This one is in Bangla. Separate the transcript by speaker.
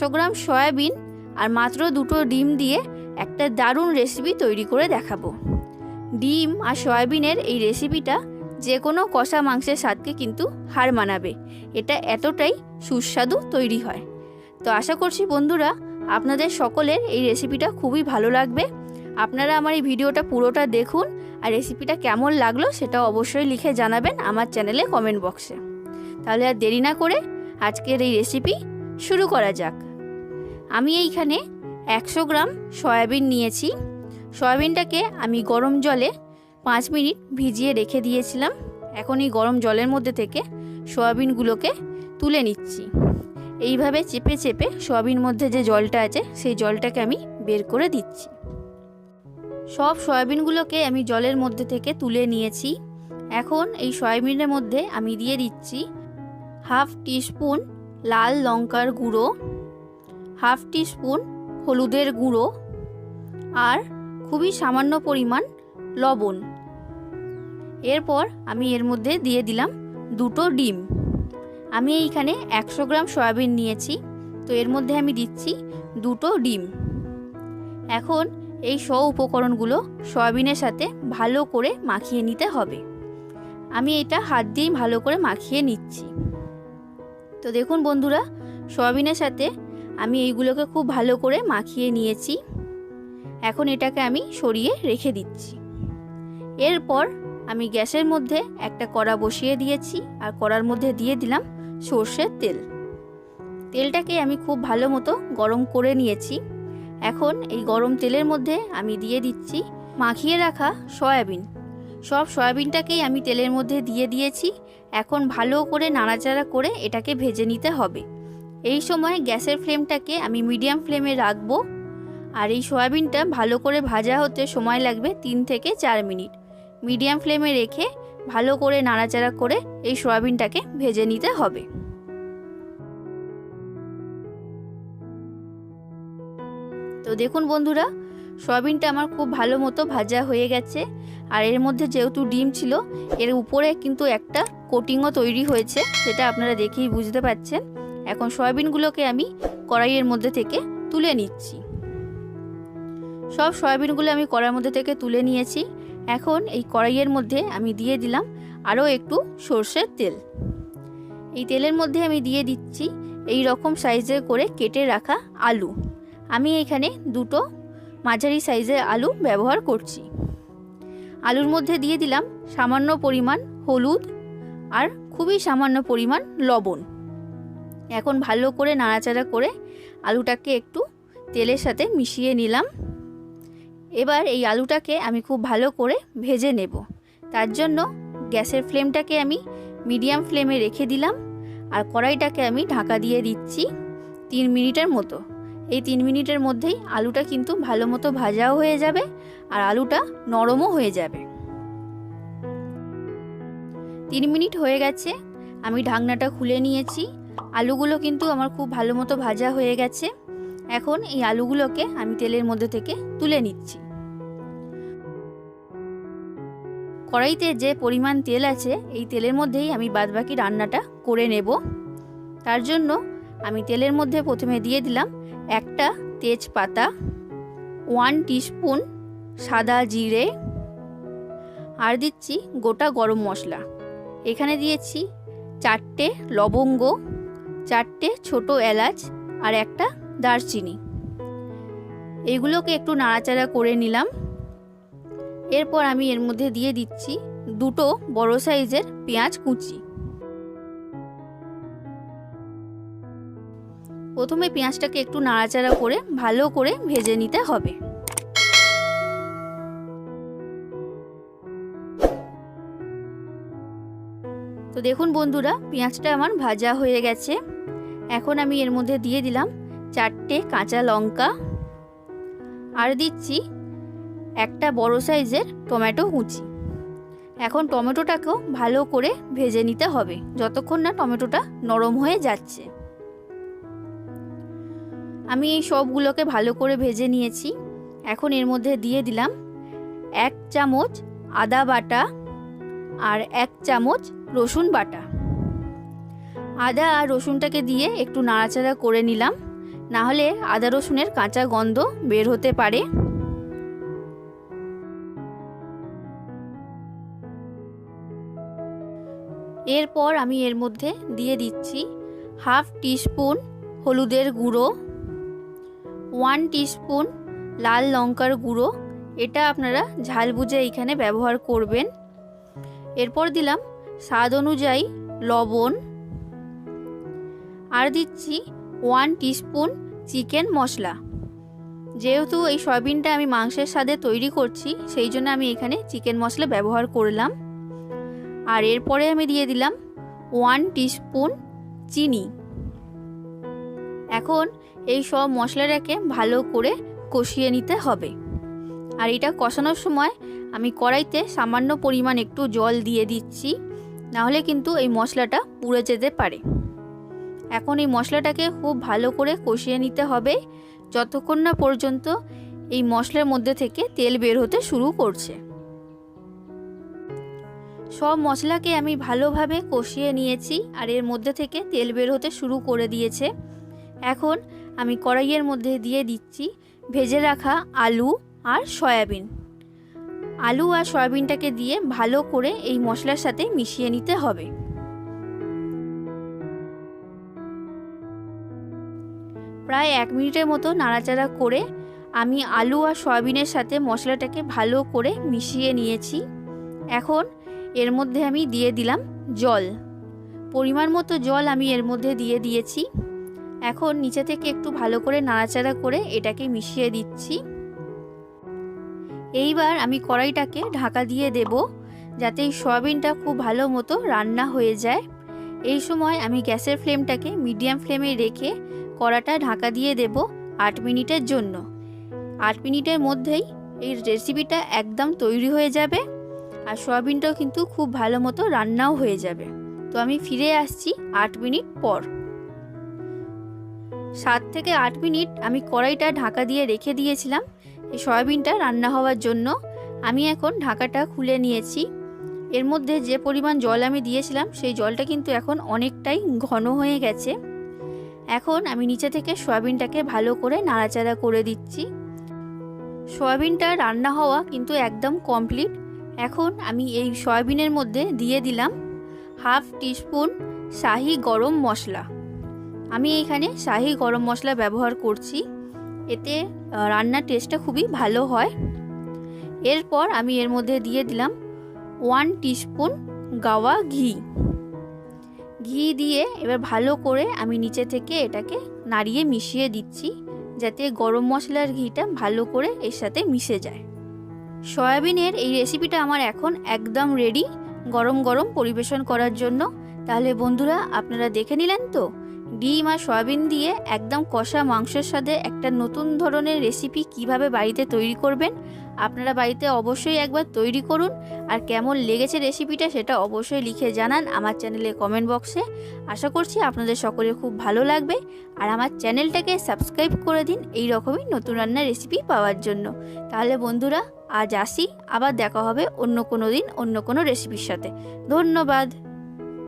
Speaker 1: একশো গ্রাম সয়াবিন আর মাত্র দুটো ডিম দিয়ে একটা দারুণ রেসিপি তৈরি করে দেখাবো। ডিম আর সয়াবিনের এই রেসিপিটা যে কোনো কষা মাংসের স্বাদকে কিন্তু হার মানাবে। এটা এতটাই সুস্বাদু তৈরি হয়। তো আশা করছি বন্ধুরা, আপনাদের সকলের এই রেসিপিটা খুবই ভালো লাগবে। আপনারা আমার এই ভিডিওটা পুরোটা দেখুন আর রেসিপিটা কেমন লাগল সেটা অবশ্যই লিখে জানাবেন আমার চ্যানেলে কমেন্ট বক্সে। তাহলে আর দেরি না করে আজকের এই রেসিপি শুরু করা যাক। আমি এইখানে একশো গ্রাম সয়াবিন নিয়েছি। সয়াবিনটাকে আমি গরম জলে পাঁচ মিনিট ভিজিয়ে রেখে দিয়েছিলাম। এখন এই গরম জলের মধ্যে থেকে সয়াবিনগুলোকে তুলে নিচ্ছি। এইভাবে চেপে চেপে সয়াবিন মধ্যে যে জলটা আছে, সেই জলটাকে আমি বের করে দিচ্ছি। সব সয়াবিনগুলোকে আমি জলের মধ্যে থেকে তুলে নিয়েছি। এখন এই সয়াবিনের মধ্যে আমি দিয়ে দিচ্ছি হাফ টিস্পুন লাল লঙ্কার গুঁড়ো। হাফ টিস্পুন হলুদের গুঁড়ো আর খুবই সামান্য পরিমাণ লবণ। এরপর আমি এর মধ্যে দিয়ে দিলাম দুটো ডিম। আমি এইখানে একশো গ্রাম সয়াবিন নিয়েছি, তো এর মধ্যে আমি দিচ্ছি দুটো ডিম। এখন এই স উপকরণগুলো সয়াবিনের সাথে ভালো করে মাখিয়ে নিতে হবে। আমি এটা হাত দিয়েই ভালো করে মাখিয়ে নিচ্ছি। তো দেখুন বন্ধুরা, সয়াবিনের সাথে আমি এইগুলোকে খুব ভালো করে মাখিয়ে নিয়েছি। এখন এটাকে আমি সরিয়ে রেখে দিচ্ছি। এরপর আমি গ্যাসের মধ্যে একটা কড়া বসিয়ে দিয়েছি আর কড়ার মধ্যে দিয়ে দিলাম সর্ষের তেল। তেলটাকে আমি খুব ভালো মতো গরম করে নিয়েছি। এখন এই গরম তেলের মধ্যে আমি দিয়ে দিচ্ছি মাখিয়ে রাখা সয়াবিন। সব সয়াবিনটাকেই আমি তেলের মধ্যে দিয়ে দিয়েছি। এখন ভালো করে নাড়াচাড়া করে এটাকে ভেজে নিতে হবে। এই সময় গ্যাসের ফ্লেমটাকে আমি মিডিয়াম ফ্লেমে রাখব। আর এই সয়াবিনটা ভালো করে ভাজা হতে সময় লাগবে তিন থেকে চার মিনিট। মিডিয়াম ফ্লেমে রেখে ভালো করে নাড়াচাড়া করে এই সয়াবিনটাকে ভেজে নিতে হবে। তো দেখুন বন্ধুরা, সয়াবিনটা আমার খুব ভালো মতো ভাজা হয়ে গেছে। আর এর মধ্যে যেহেতু ডিম ছিল, এর উপরে কিন্তু একটা কোটিংও তৈরি হয়েছে, সেটা আপনারা দেখেই বুঝতে পারছেন। এখন সয়াবিনগুলোকে আমি কড়াইয়ের মধ্যে থেকে তুলে নিচ্ছি। সব সয়াবিনগুলো আমি কড়াইয়ের মধ্যে থেকে তুলে নিয়েছি। এখন এই কড়াইয়ের মধ্যে আমি দিয়ে দিলাম আরও একটু সর্ষের তেল। এই তেলের মধ্যে আমি দিয়ে দিচ্ছি এই রকম সাইজে করে কেটে রাখা আলু। আমি এখানে দুটো মাঝারি সাইজের আলু ব্যবহার করছি। আলুর মধ্যে দিয়ে দিলাম সামান্য পরিমাণ হলুদ আর খুবই সামান্য পরিমাণ লবণ। এখন ভালো করে নাড়াচাড়া করে আলুটাকে একটু তেলের সাথে মিশিয়ে নিলাম। এবার এই আলুটাকে আমি খুব ভালো করে ভেজে নেব। তার জন্য গ্যাসের ফ্লেমটাকে আমি মিডিয়াম ফ্লেমে রেখে দিলাম আর কড়াইটাকে আমি ঢাকা দিয়ে দিচ্ছি তিন মিনিটের মতো। এই তিন মিনিটের মধ্যেই আলুটা কিন্তু ভালো মতো ভাজাও হয়ে যাবে আর আলুটা নরমও হয়ে যাবে। তিন মিনিট হয়ে গেছে, আমি ঢাকনাটা খুলে নিয়েছি। আলুগুলো কিন্তু আমার খুব ভালো মতো ভাজা হয়ে গেছে। এখন এই আলুগুলোকে আমি তেলের মধ্যে থেকে তুলে নিচ্ছি। কড়াইতে যে পরিমাণ তেল আছে, এই তেলের মধ্যেই আমি বাদবাকি রান্নাটা করে নেব। তার জন্য আমি তেলের মধ্যে প্রথমে দিয়ে দিলাম একটা তেজপাতা, ওয়ান টিস্পুন সাদা জিরে, আর দিচ্ছি গোটা গরম মশলা। এখানে দিয়েছি চারটে লবঙ্গ চারটে ছোট এলাচ আর একটা দারচিনি। এগুলোকে একটু নাড়াচাড়া করে নিলাম। এরপর আমি এর মধ্যে দিয়ে দিচ্ছি দুটো বড় সাইজের পেঁয়াজ কুচি। প্রথমে পেঁয়াজটাকে একটু নাড়াচাড়া করে ভালো করে ভেজে নিতে হবে। তো দেখুন বন্ধুরা, পেঁয়াজটা আমার ভাজা হয়ে গেছে। এখন আমি এর মধ্যে দিয়ে দিলাম চারটে কাঁচা লঙ্কা। আর দিচ্ছি একটা বড় সাইজের টমেটো কুচি। এখন টমেটোটাকেও ভালো করে ভেজে নিতে হবে, যতক্ষণ না টমেটোটা নরম হয়ে যাচ্ছে। আমি এই সবগুলোকে ভালো করে ভেজে নিয়েছি। এখন এর মধ্যে দিয়ে দিলাম এক চামচ আদা বাটা আর এক চামচ রসুন বাটা। আদা আর রসুনটাকে দিয়ে একটু নাড়াচাড়া করে নিলাম। না হলে আদা রসুনের কাঁচা গন্ধ বের হতে পারে। এরপর আমি এর মধ্যে দিয়ে দিচ্ছি হাফ টিস্পুন হলুদের গুঁড়ো, ওয়ান টিস্পুন লাল লঙ্কার গুঁড়ো। এটা আপনারা ঝাল বুঝে এইখানে ব্যবহার করবেন। এরপর দিলাম স্বাদ অনুযায়ী লবণ। আর দিচ্ছি ওয়ান টিস্পুন চিকেন মশলা। যেহেতু এই সয়াবিনটা আমি মাংসের স্বাদে তৈরি করছি, সেই জন্য আমি এখানে চিকেন মশলা ব্যবহার করলাম। আর এরপরে আমি দিয়ে দিলাম ওয়ান টিস্পুন চিনি। এখন এই সব মশলাটাকে ভালো করে কষিয়ে নিতে হবে। আর এটা কষানোর সময় আমি কড়াইতে সামান্য পরিমাণ একটু জল দিয়ে দিচ্ছি। নাহলে কিন্তু এই মশলাটা পুড়ে যেতে পারে। এখন এই মশলাটাকে খুব ভালো করে কষিয়ে নিতে হবে, যতক্ষণ না পর্যন্ত এই মশলার মধ্যে থেকে তেল বের হতে শুরু করছে। সব মশলাকে আমি ভালোভাবে কষিয়ে নিয়েছি আর এর মধ্যে থেকে তেল বের হতে শুরু করে দিয়েছে। এখন আমি কড়াইয়ের মধ্যে দিয়ে দিচ্ছি ভেজে রাখা আলু আর সয়াবিন। আলু আর সয়াবিনটাকে দিয়ে ভালো করে এই মশলার সাথে মিশিয়ে নিতে হবে। প্রায় এক মিনিটের মতো নাড়াচাড়া করে আমি আলু আর সয়াবিনের সাথে মশলাটাকে ভালো করে মিশিয়ে নিয়েছি। এখন এর মধ্যে আমি দিয়ে দিলাম জল। পরিমাণ মতো জল আমি এর মধ্যে দিয়ে দিয়েছি। এখন নিচে থেকে একটু ভালো করে নাড়াচাড়া করে এটাকে মিশিয়ে দিচ্ছি। এইবার আমি কড়াইটাকে ঢাকা দিয়ে দেব যাতে এই সয়াবিনটা খুব ভালো মতো রান্না হয়ে যায়। এই সময় আমি গ্যাসের ফ্লেমটাকে মিডিয়াম ফ্লেমে রেখে কড়াটা ঢাকা দিয়ে দেব আট মিনিটের জন্য। আট মিনিটের মধ্যেই এই রেসিপিটা একদম তৈরি হয়ে যাবে আর সয়াবিনটাও কিন্তু খুব ভালো মতো রান্নাও হয়ে যাবে। তো আমি ফিরে আসছি আট মিনিট পর। সাত থেকে আট মিনিট আমি কড়াইটা ঢাকা দিয়ে রেখে দিয়েছিলাম। এই সয়াবিনটা রান্না হওয়ার জন্য আমি এখন ঢাকাটা খুলে নিয়েছি। এর মধ্যে যে পরিমাণ জল আমি দিয়েছিলাম, সেই জলটা কিন্তু এখন অনেকটাই ঘন হয়ে গেছে। এখন আমি নিচে থেকে সয়াবিনটাকে ভালো করে নাড়াচাড়া করে দিচ্ছি। সয়াবিনটা রান্না হওয়া কিন্তু একদম কমপ্লিট। এখন আমি এই সয়াবিনের মধ্যে দিয়ে দিলাম হাফ টিস্পুন শাহি গরম মশলা। আমি এইখানে শাহি গরম মশলা ব্যবহার করছি। এতে রান্নার টেস্টটা খুবই ভালো হয়। এরপর আমি এর মধ্যে দিয়ে দিলাম ওয়ান টিস্পুন গাওয়া ঘি। ঘি দিয়ে এবার ভালো করে আমি নিচে থেকে এটাকে নাড়িয়ে মিশিয়ে দিচ্ছি, যাতে গরম মশলার ঘিটা ভালো করে এর সাথে মিশে যায়। সয়াবিনের এই রেসিপিটা আমার এখন একদম রেডি গরম গরম পরিবেশন করার জন্য। তাহলে বন্ধুরা, আপনারা দেখে নিলেন তো? ডিম আর সয়াবিন দিয়ে একদম কষা মাংসের সাথে একটা নতুন ধরনের রেসিপি কীভাবে বাড়িতে তৈরি করবেন, আপনারা বাড়িতে অবশ্যই একবার তৈরি করুন। আর কেমন লেগেছে রেসিপিটা সেটা অবশ্যই লিখে জানান আমার চ্যানেলে কমেন্ট বক্সে আশা করছি আপনাদের সকলে খুব ভালো লাগবে। আর আমার চ্যানেলটাকে সাবস্ক্রাইব করে দিন এই রকমই নতুন রান্নার রেসিপি পাওয়ার জন্য। তাহলে বন্ধুরা, আজ আসি, আবার দেখা হবে অন্য কোনো দিন অন্য কোনো রেসিপির সাথে। ধন্যবাদ।